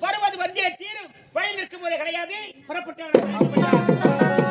வருவது வந்தே தீரும். வயல் இருக்கும் போது கிடையாது. புறப்பட்டு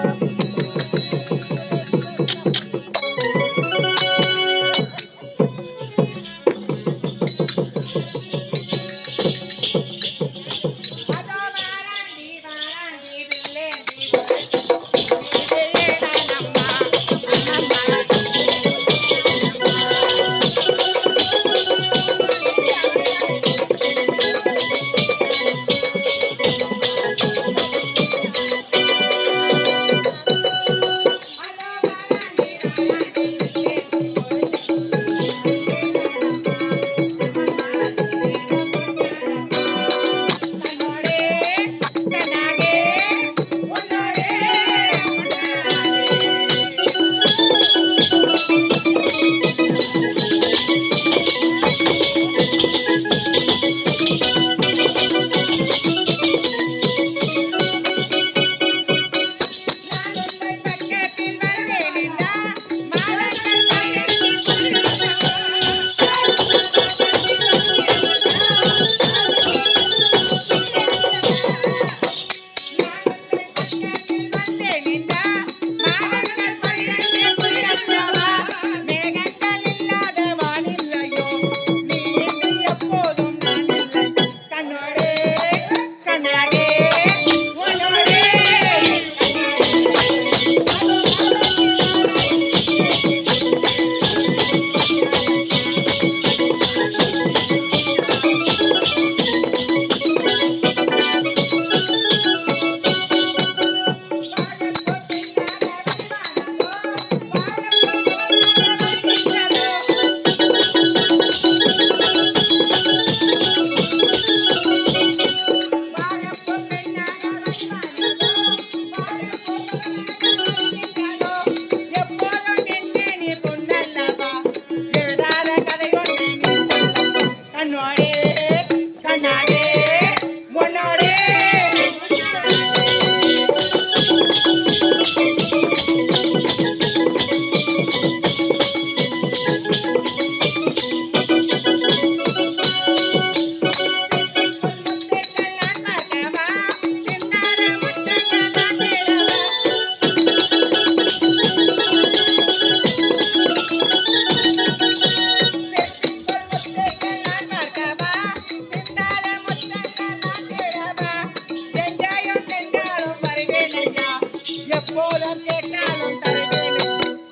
எப்போதும் கேட்டாலும் தருவேன்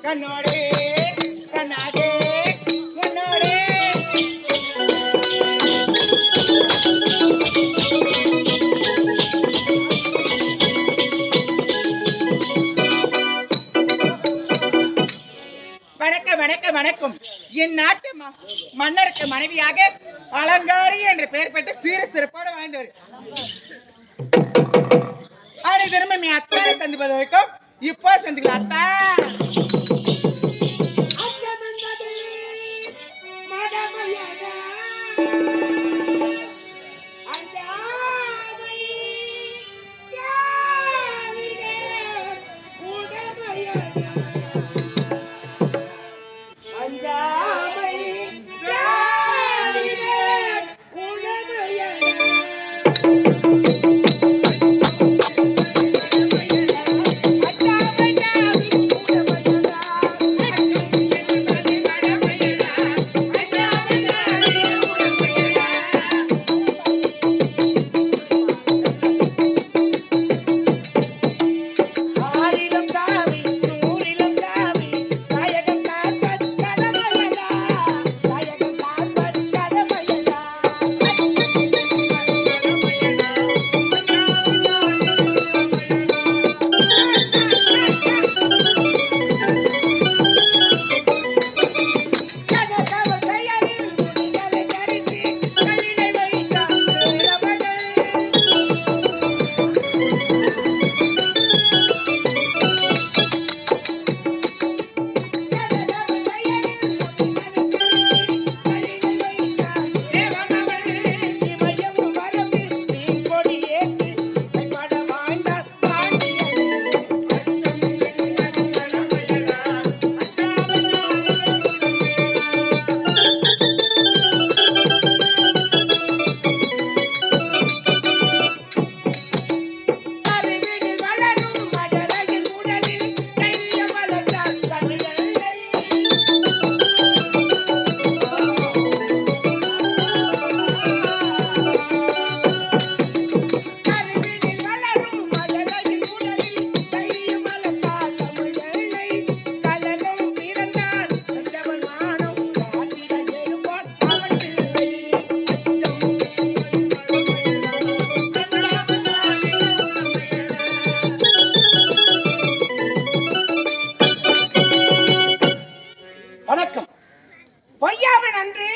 கண்ணோடே கண்ணாடே உன்னோடே வணக்கம் வணக்கம் வணக்கம். என் நாட்டு ம- மன்னருக்கு மனைவியாக அலங்காரி என்று பெயர் பெற்று சீர சிறப்போடு வாழ்ந்தவர். ஆனா திரும்ப நீ அத்தானை சந்திப்பது வரைக்கும் வணக்கம். பொய்யாம நன்றி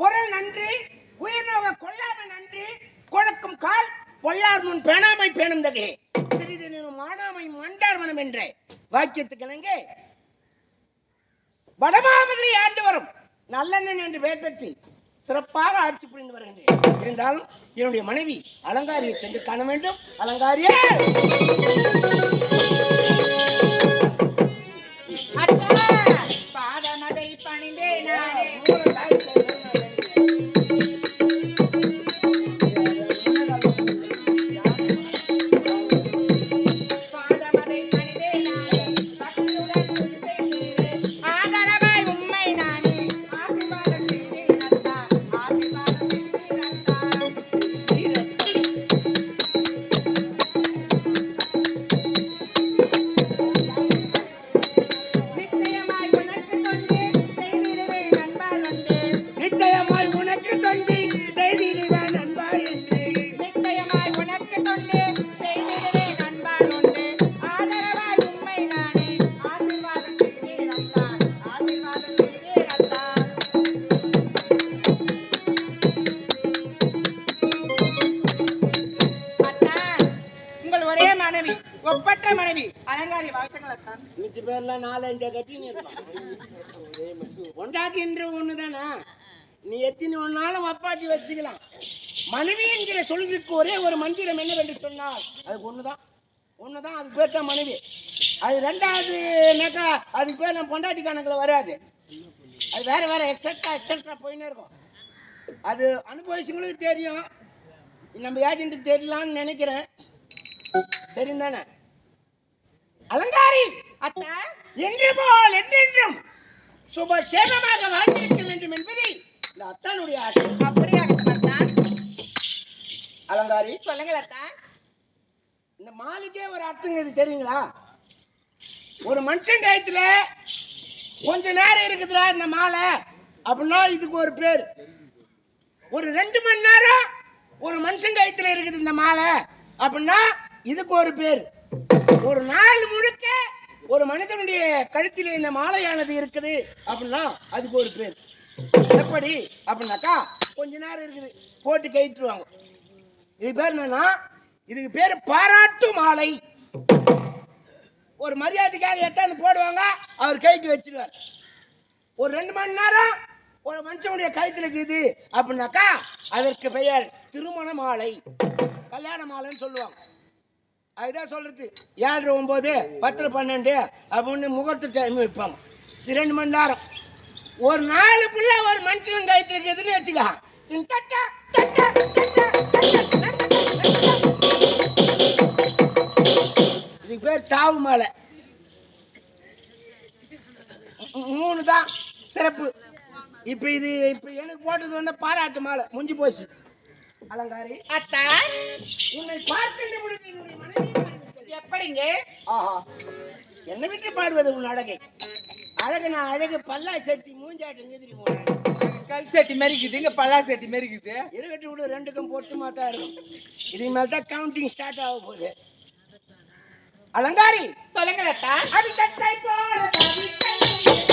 பொருள் நன்றி உயிர்நோக கொள்ளாம நன்றி கொழுக்கும் கால் பொல்லார் முன் பேணாமை பேணும் தகே. சிறிதெனும் மானாமை மண்டார் மனம் என்ற வாக்கியத்துக்கிணங்க வடமாபதிரி ஆண்டு வரும் நல்லண்ணன் என்று பெயர் பெற்று சிறப்பாக ஆட்சி புரிந்து வருகின்றேன். இருந்தாலும் என்னுடைய மனைவி அலங்காரியை சென்று காண வேண்டும். அலங்காரியே! மனைவி ஒப்பற்ற மனைவி அலங்காரி வாழ்த்துக்களை அத்தா மிச்ச பேர்லாம் நாலஞ்சா கட்டின்னு இருப்பான் கொண்டாட்டின்ற ஒண்ணுதானா? நீ எத்தனை ஒன்னாலும் அப்பாட்டி வச்சுக்கலாம். மனைவி என்கிற சொல்லுக்கு ஒரே ஒரு மந்திரம் என்னவென்று சொன்னால் அதுக்கு ஒண்ணுதான். ஒண்ணுதான் அதுக்கு பேர் தான் மனைவி. அது ரெண்டாவதுனாக்கா அதுக்கு பேர் நம்ம பொண்டாட்டி கணக்கில் வராது. அது வேற வேற எக்ஸட்ரா எக்ஸட்ரா போயின்னே இருக்கும். அது அனுபவிச்சவங்களுக்கு தெரியும். நம்ம ஏஜென்ட்டுக்கு தெரியலான்னு நினைக்கிறேன். தெரியும் தானே அலங்காரி! அத்தா! என்று போல் என்றென்றும் சுப சேமமாக வாழ்ந்திருக்க வேண்டும் என்பது இந்த அத்தானுடைய ஆசை. அப்படியே அத்தா? அலங்காரி? சொல்லுங்கள் அத்தா. இந்த மாலுக்கே ஒரு அர்த்தங்க இது தெரியுங்களா? ஒரு மனுஷன் கயத்துல கொஞ்ச நேரம் இருக்குதுடா இந்த மாலை. அப்படின்னா இதுக்கு ஒரு பேர். ஒரு ரெண்டு மணி நேரம் ஒரு மனுஷன் கயத்துல இருக்குது இந்த மாலை. அப்படின்னா இதுக்கு ஒரு பேர். ஒரு நாள் முழுக்க ஒரு மனிதனுடைய கழுத்தில் இந்த மாலையானது இருக்குது அப்படின்னா அதுக்கு ஒரு பேர். எப்படி? அப்படின்னாக்கா கொஞ்ச நேரம் இருக்குது. போட்டு கயிற்றுவாங்க. இது பேர் என்னன்னா இதுக்கு பேர் பாராட்டு மாலை. ஒரு மரியாதைக்காக எட்டாந்து போடுவாங்க அவர் கைட்டு வச்சிருவார். ஒரு ரெண்டு மணி நேரம் ஒரு மனுஷனுடைய கழுத்தில் இருக்குது அப்படின்னாக்கா அதற்கு பெயர் திருமண மாலை. கல்யாண மாலைன்னு சொல்லுவாங்க. அதுதான் சொல்றது. ஏழரை ஒம்பது பத்து பன்னெண்டு அப்படின்னு முகூர்த்த டைம் வைப்பாங்க. இது ரெண்டு மணி நேரம். ஒரு நாலு புள்ள ஒரு மனுஷன் கழுத்துல இருக்குதுன்னு வச்சுக்க தட்ட, தட்ட. இதுக்கு பேர் சாவு மாலை. மூணு தான் சிறப்பு. இப்ப இது இப்ப எனக்கு போட்டது வந்து பாராட்டு மாலை. முடிஞ்சு போச்சு. அலங்காரி. அத்தா உன்னை பார்க்கின்ற பொழுது என்னுடைய மனைவி. எப்படிங்க? ஆஹா. என்னை விட்டு பாடுவது உன் அழகை. அழகு நான் அழகு பல்லா செட்டி மூஞ்சாட்டு எதிரி கல் சட்டி மாதிரி இருக்குது இங்க பல்லா சட்டி மாதிரி இருக்குது இருக்கட்டும் விடு ரெண்டுக்கும் பொருத்தமா தான் இருக்கும். இதுக்கு மேல தான் கவுண்டிங் ஸ்டார்ட் ஆக போகுது. அலங்காரி! சொல்லுங்க அது கட்டை போல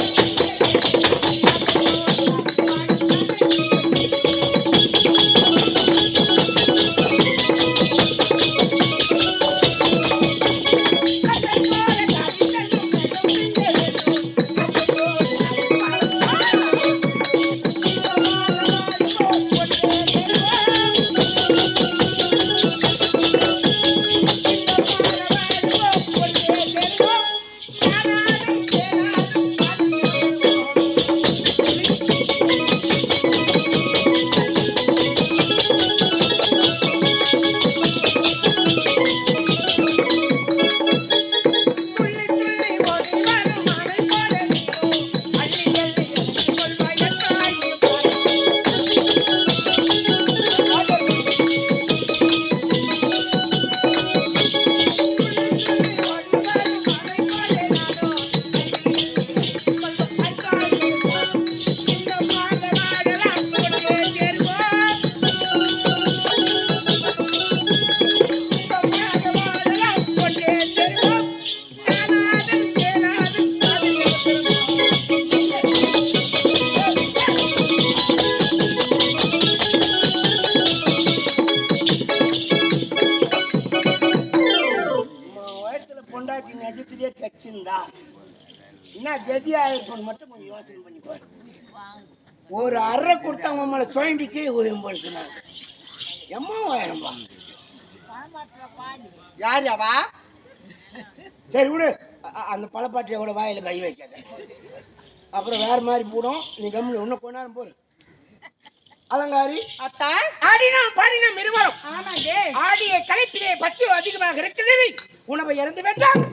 ஒரு அரை கொடுத்தவங்க மேல சுயண்டிக்கு உயம்படுத்தினாங்க எம்மா ஆயிரம்பா யார் அவா? சரி விடு. அந்த பழப்பாட்டியை கூட வாயில கை வைக்காத. அப்புறம் வேற மாதிரி போடும். நீ கம்மி இன்னும் கொஞ்ச நேரம் போரு அலங்காரி அத்தா. ஆடினா பாடினா மிருவரம் ஆமாங்க. ஆடிய கலைப்பிலே பத்து அதிகமாக இருக்கிறது உணவை இறந்து வேண்டாம்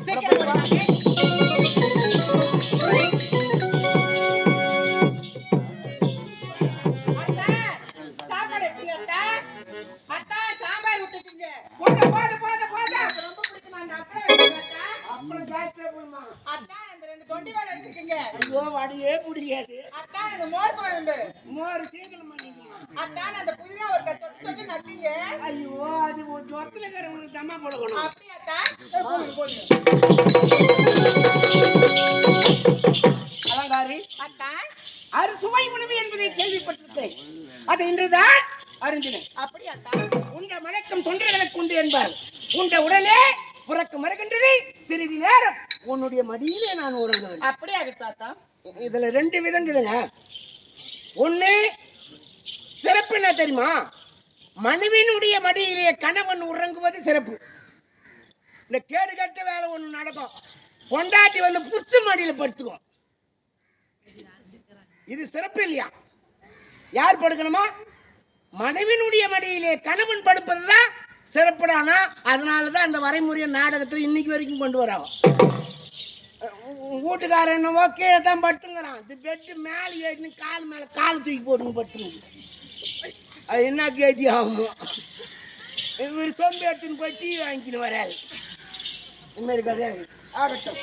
அதை இன்றுதான் அறிந்தினேன் அப்படியா? உண்ட மணக்கம் தொண்டர்களுக்கு உண்டு என்பார். உண்ட உடனே புறக்கு மறுகின்றது சிறிது நேரம் உன்னுடைய மடியிலே நான் உறங்குவேன் அப்படியே அத்தா. இதுல ரெண்டு விதங்குதுங்க ஒண்ணு சிறப்பு என்ன தெரியுமா? மனைவியினுடைய மடியிலே கணவன் உறங்குவது சிறப்பு. இந்த கேடு கட்ட வேலை ஒண்ணு நடக்கும். பொண்டாட்டி வந்து புச்சு மடியில படுத்துக்கும். இது சிறப்பு இல்லையா? யார் படுக்கணுமா? மனைவினுடைய மடியிலே கணவன் படுப்பதுதான் சிறப்புடானா அதனாலதான் அந்த வரைமுறையை நாடகத்தை இன்னைக்கு வரைக்கும் கொண்டு வரோம் வீட்டுக்காரன் என்னவோ கீழே தான் படுத்துங்கிறான். இது பெட்டு மேலே ஏறினு கால் மேலே கால் தூக்கி போட்டுன்னு படுத்துங்க அது என்ன கேதி ஆகுமோ? இவர் சொம்பு எடுத்துன்னு போய் டீ வாங்கிக்கின்னு வராது இந்த மாதிரி கதை ஆகட்டும்.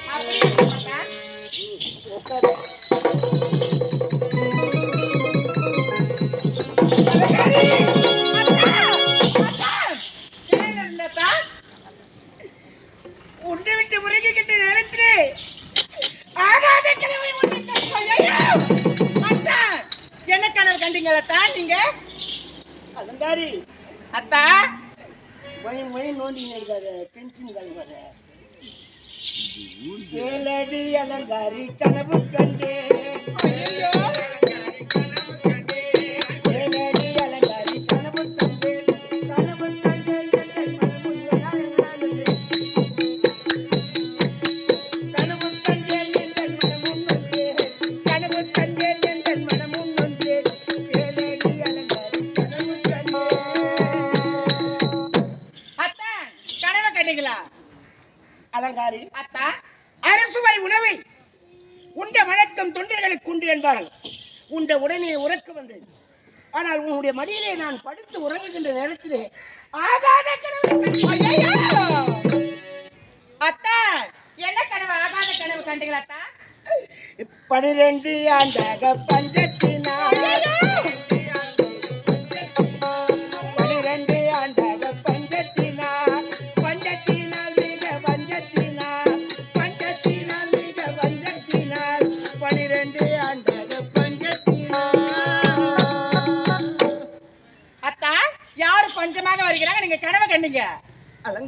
அத்தா நீங்க அலங்காரி. அத்தா. மணி மணி நோண்டிங்க இருக்காரு டென்ஷன் கலங்காத ஏழடி அலங்காரி கனவு கண்டே. மடியிலே நான் படுத்து உறங்குகின்ற நேரத்திலே ஆகாத கனவு அத்தா என்ன கனவு? ஆகாத கனவு கண்டீங்களா அத்தா. பனிரெண்டு ஆண்டாக பஞ்சத்தில்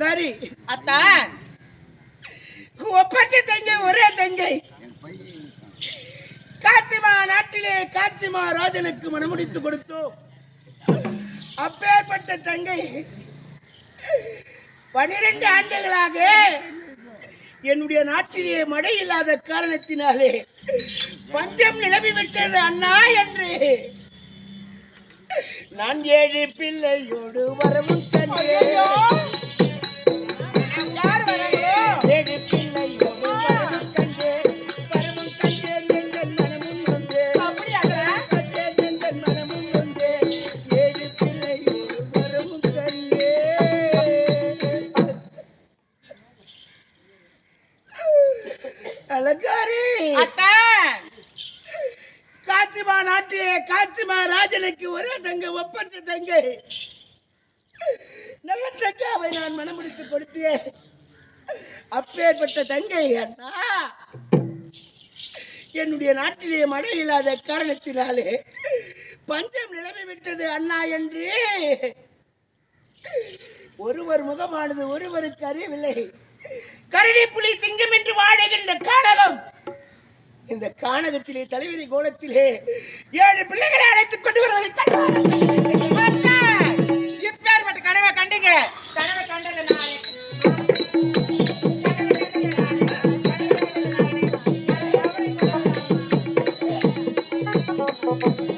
அலங்காரி அத்தா. ஒப்பற்ற தங்கை ஒரே தங்கை. காட்சிமா நாட்டிலே காட்சிமா ராஜனுக்கு மனமுடித்து கொடுத்தோம். அப்பேற்பட்ட தங்கை பனிரெண்டு ஆண்டுகளாக என்னுடைய நாட்டிலே மழை இல்லாத காரணத்தினாலே பஞ்சம் நிலவி விட்டது அண்ணா என்று. நான் ஏழு பிள்ளையோடு வரவும் ஐயையோ! நல்ல தச்சாவை நான் மனமுடித்து கொடுத்தேன் அப்பேற்பட்ட தங்கை அண்ணா. என்னுடைய நாட்டிலே மழை இல்லாத காரணத்தினாலே பஞ்சம் நிலவி விட்டது அண்ணா என்று. ஒருவர் முகமானது ஒருவருக்கு அறியவில்லை. கரடி புலி சிங்கம் என்று வாழுகின்ற காணகம் இந்த காணகத்திலே தலைவிரி கோலத்திலே ஏழு பிள்ளைகளை அழைத்துக் கொண்டு வருவதை கனவை கண்டுங்க. கனவை கண்டது நானே. கட்டளைக்கு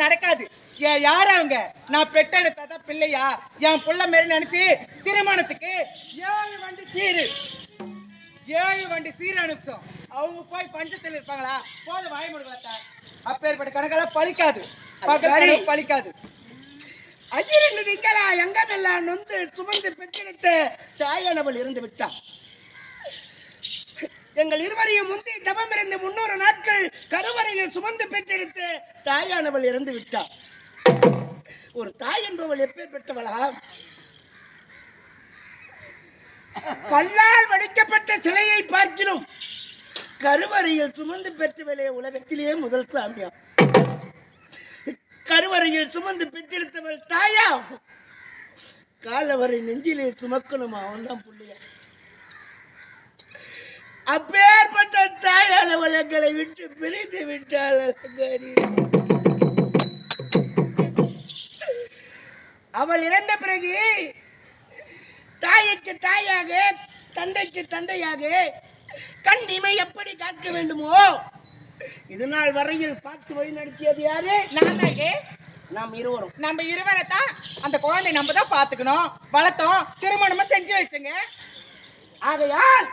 அதெல்லாம் நடக்காது. ஏன் யார் அவங்க? நான் பெற்றெடுத்ததான் பிள்ளையா? என் புள்ள மாரி நினைச்சு திருமணத்துக்கு ஏழு வண்டி சீரு. ஏழு வண்டி சீர் அனுப்பிச்சோம். அவங்க போய் பஞ்சத்தில் இருப்பாங்களா? போதும் வாய் முடுக்கலத்தா அப்பேற்பட்ட கணக்கெல்லாம். கனவு பலிக்காது அஜிரண்டு திங்களா எங்கமெல்லாம் நொந்து சுமந்து பெற்றெடுத்த தாயானவள் இருந்து விட்டாள் எங்கள் இருவரையும் முந்தி தபம் இருந்து முன்னூறு நாட்கள் கருவறையில் சுமந்து பெற்றெடுத்து தாயானவள் இறந்து விட்டாள். ஒரு தாய் என்பவள் எப்பேற்பட்டவளா கல்லால் வடிக்கப்பட்ட சிலையை பார்க்கிறோம் கருவறையில் சுமந்து பெற்றவளே உலகத்திலேயே முதல் சாமியா. கருவறையில் சுமந்து பெற்றெடுத்தவள் தாயா? காலவரை நெஞ்சிலே சுமக்கணுமா? அவன் தான் புள்ளையா. அப்பேற்பட்ட தாயானவள் எங்களை விட்டு பிரிந்து விட்டாள். அவள் இறந்த பிறகு தாய்க்கு தாயாக தந்தைக்கு தந்தையாக கண் இமை எப்படி காக்க வேண்டுமோ இது நாள் வரையில் பார்த்து வழி நடத்தியது யாரு? நாம நாம் இருவரும். நம்ம இருவரை தான் அந்த குழந்தை நம்ம தான் பார்த்துக்கணும். வளர்த்தோம். திருமணமும் செஞ்சு வச்சுங்க. ஆகையால்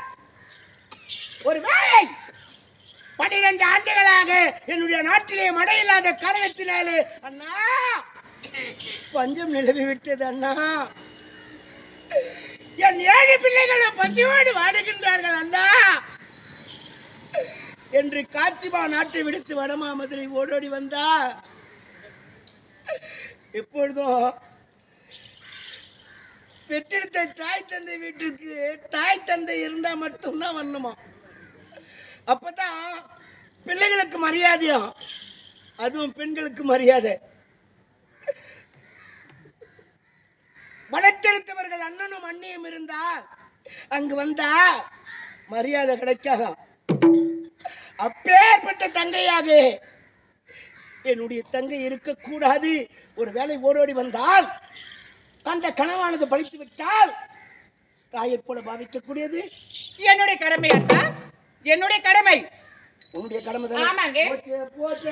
ஒரு வேலை பனிரெண்டு ஆண்டுகளாக என்னுடைய நாட்டிலே மழை இல்லாத காரணத்தினாலே அண்ணா! பஞ்சம் நிலவி விட்டது அண்ணா! என் ஏழு பிள்ளைகளும் பசியோடு வாடுகின்றார்கள் அண்ணா! என்று காட்சிமா நாட்டை விடுத்து வடமாமதுரை ஓடோடி வந்தா எப்பொழுதோ பெற்றெடுத்த தாய் தந்தை வீட்டுக்கு தாய் தந்தை இருந்தா மட்டும்தான் வரணுமா? அப்பதான் பிள்ளைகளுக்கு மரியாதையும் அதுவும் பெண்களுக்கு மரியாதை. வளர்த்தெடுத்தவர்கள் அண்ணனும் அண்ணியும் இருந்தால் அங்கு வந்தா மரியாதை கிடைக்காதான் அப்பேற்பட்ட தங்கையாக என்னுடைய தங்கை இருக்கக்கூடாது. ஒரு வேலை ஓடோடி வந்தால் கண்ட கனவானது பழித்து விட்டால் தாயைப் போல பாவிக்கக்கூடியது. என்னுடைய கடமை அத்தா? என்னுடைய கடமை. உன்னுடைய கடமை ஆமாங்க. போச்சு போச்சு.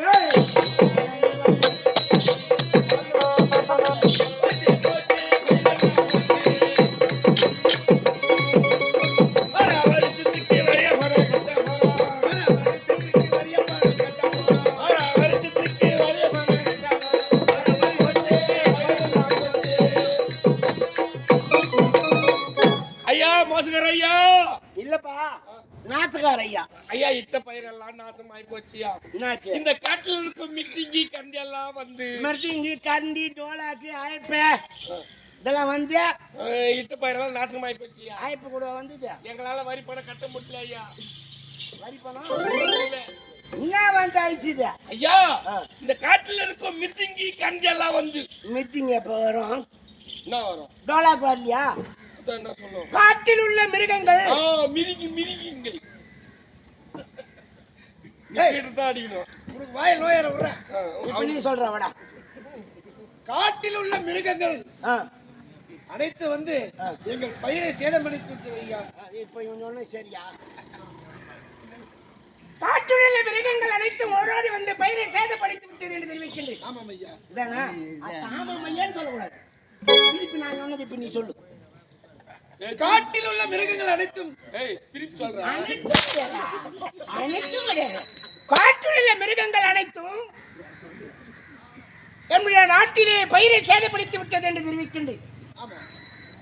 வந்து கண்டி டோலாக்கு அழைப்பு இதெல்லாம் வந்து இட்ட பயிரெல்லாம் நாசமாயி போச்சியா? அழைப்பு கூட வந்தது. எங்களால வரி பணம் கட்ட முடியல ஐயா. வரி பணம். என்ன வந்து அழிச்சுது. ஐயா. இந்த காட்டுல இருக்கும் மித்திங்கி கண்டி எல்லாம் வந்து. மீட்டிங் எப்போ வரும்? என்ன வரும்? டோலாக்கு வரலையா? காட்டில் உள்ள மிருகங்கள். மிருகி மிருகிங்கள். அடிக்கணும். உனக்கு வாய் நோயற விடுற. இப்ப நீ சொல்ற வடா. காட்டில் உள்ள மிருகங்கள் அனைத்து வந்து. எங்கள் பயிரை சேதமடைத்து விட்டது ஐயா. இப்போ இவன் சொன்ன சரியா? காட்டுள்ள மிருகங்கள் அனைத்தும் ஓடோடி வந்து பயிரை சேதப்படுத்தி விட்டது என்று தெரிவிக்கின்றேன். ஆமாம் ஐயா. இதானா? அது ஆமாம் ஐயான்னு சொல்லக்கூடாது. திருப்பி நான் சொன்னது இப்ப நீ சொல்லு. ஏய், காட்டில் உள்ள மிருகங்கள் அனைத்தும் ஏய் திருப்பி சொல்றேன் அனைத்தும் கிடையாது. காட்டுள்ள மிருகங்கள் அனைத்தும் நம்முடைய நாட்டிலே பயிரை சேதப்படுத்தி விட்டது என்று தெரிவிக்கின்றேன்.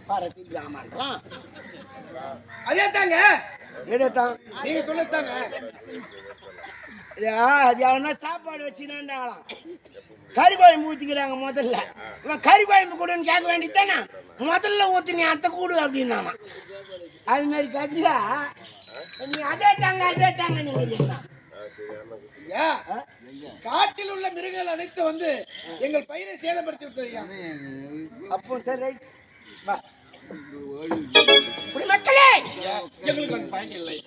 பாரதி ராமன்றான் அதே தாங்க எதைத்தான் நீங்க சொல்லத்தாங்க. அவனா சாப்பாடு வச்சுனாண்டாங்களாம் கறி குழம்பு ஊற்றிக்கிறாங்க முதல்ல. இவன் கறி குழம்பு கொடுன்னு கேட்க வேண்டியதானே முதல்ல ஊற்றி நீ அத்தை கூடு அப்படின்னானா. அது மாதிரி கத்தியா நீ அதே தாங்க அதே தாங்க நீங்க ஐயா காட்டில் உள்ள மிருகங்கள் அனைத்து வந்து எங்கள் பயிரை சேதப்படுத்தி விட்டது ஐயா. அப்போ சரி ரைட் வா. மக்களே! எங்களுக்கு அந்த பயன் இல்லை.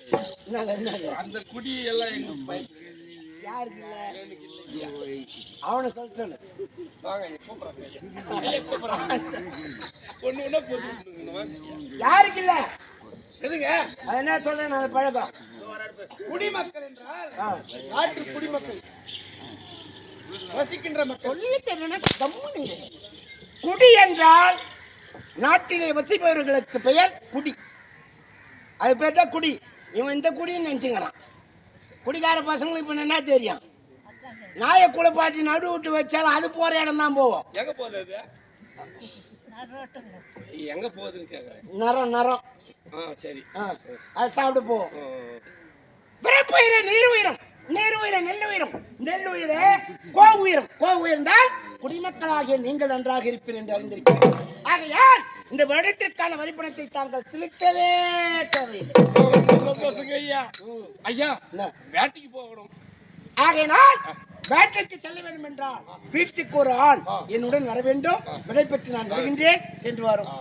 அந்த குடி எல்லாம் எங்களுக்கு பயன் யாருக்கு இல்லை? அவனை சொல்ல சொல்லு. வாங்க. ஒண்ணு ஒண்ணா. யாருக்கு இல்லை? எதுங்க? அது என்ன சொல்றேன்? நான் பழக்கம். குடிமக்கள் என்றால். நாட்டு குடிமக்கள் வசிக்கின்ற மக்கள். குடி என்றால் நாட்டிலே வசிப்பவர்களுக்கு பெயர் குடி. அது பேர் தான் குடி. இவன் இந்த குடின்னு நினச்சிக்கிறான். குடிக்கார பசங்களுக்கு இப்போ என்ன தெரியும்? நாயை குளிப்பாட்டி நடு விட்டு வச்சாலும் அது போகிற இடம் தான் போவோம். எங்க போகுது அது? எங்க போகுதுன்னு கேக்குறேன். நரம் நரம். சரி. அது சாப்பிட்டு போவோம் ஆ, பிறப்புயிர நீர் உயிரும் நீர் உயிர நெல் உயிரும் நெல் உயிரே கோ உயிரும் கோ உயர்ந்தால் குடிமக்களாகிய நீங்கள் நன்றாக இருப்பீர் என்று அறிந்திருக்கிறேன். ஆகையால் இந்த வருடத்திற்கான வரிப்பணத்தை தாங்கள் செலுத்தவே தேவையில்லை. ஐயா. ஐயா? வேட்டைக்கு போகணும் ஆகையினால் வேட்டைக்கு செல்ல வேண்டும் என்றால் வீட்டுக்கு ஒரு ஆள் என்னுடன் வர வேண்டும். விடை பெற்று நான் வருகின்றேன். சென்று வரும்.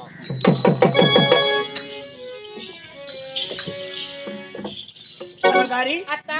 सरकारी? आता